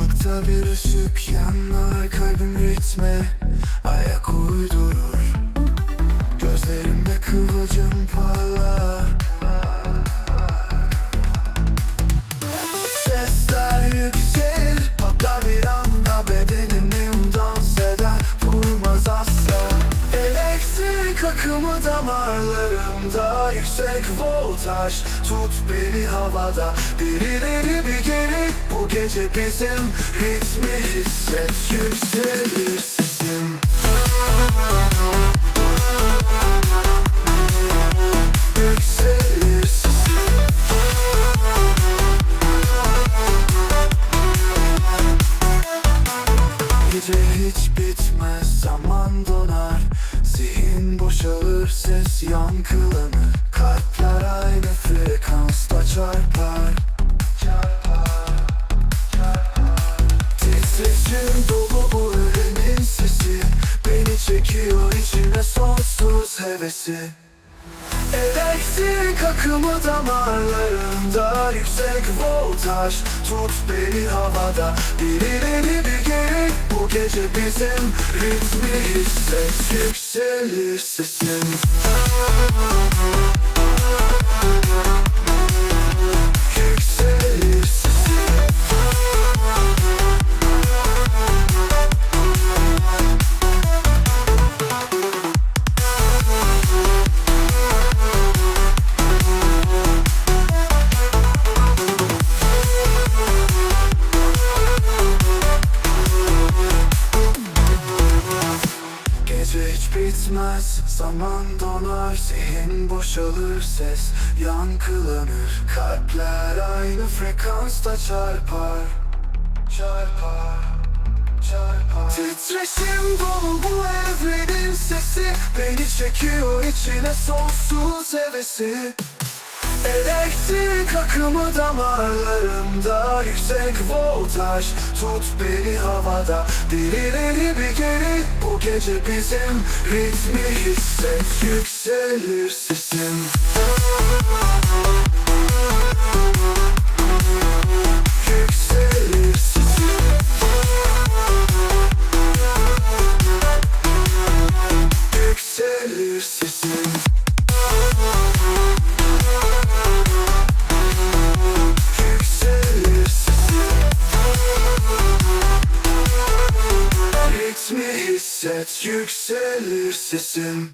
Karanlıkta bir ışık yanar kalbim ritme Ayak uydurur. Gözlerimde kıvılcım Elektrik akımı damarlarımda Yüksek voltaj. Tut beni havada Bir ileri bir geri Bu gece bizim Ritmi hisset Yükselir boşalır ses yankılanır. Kalpler aynı frekansta çarpar Çarpar. Titreşim dolu bu öğrenin sesi. Beni çekiyor içine sonsuz hevesi Elektrik akımı damarlarımda Yüksek voltaj. Tut beni havada Bir ileri bir geri. Bu gece bizim Ritmi hisset Yükselir sesim Gece hiç bitmez Zaman donar Zihin boşalır Ses yankılanır. Kalpler aynı frekansta çarpar Çarpar Çarpar. Titreşim dolu bu evrenin sesi Beni çekiyor içine sonsuz hevesi. Elektrik akımı damarlarımda Yüksek voltaj. Tut beni havada Bir ileri bir geri Gece bizim Ritmi hisset Yükselir sesim Yükselir sesim Yükselir sesim hisset Yükselir sesim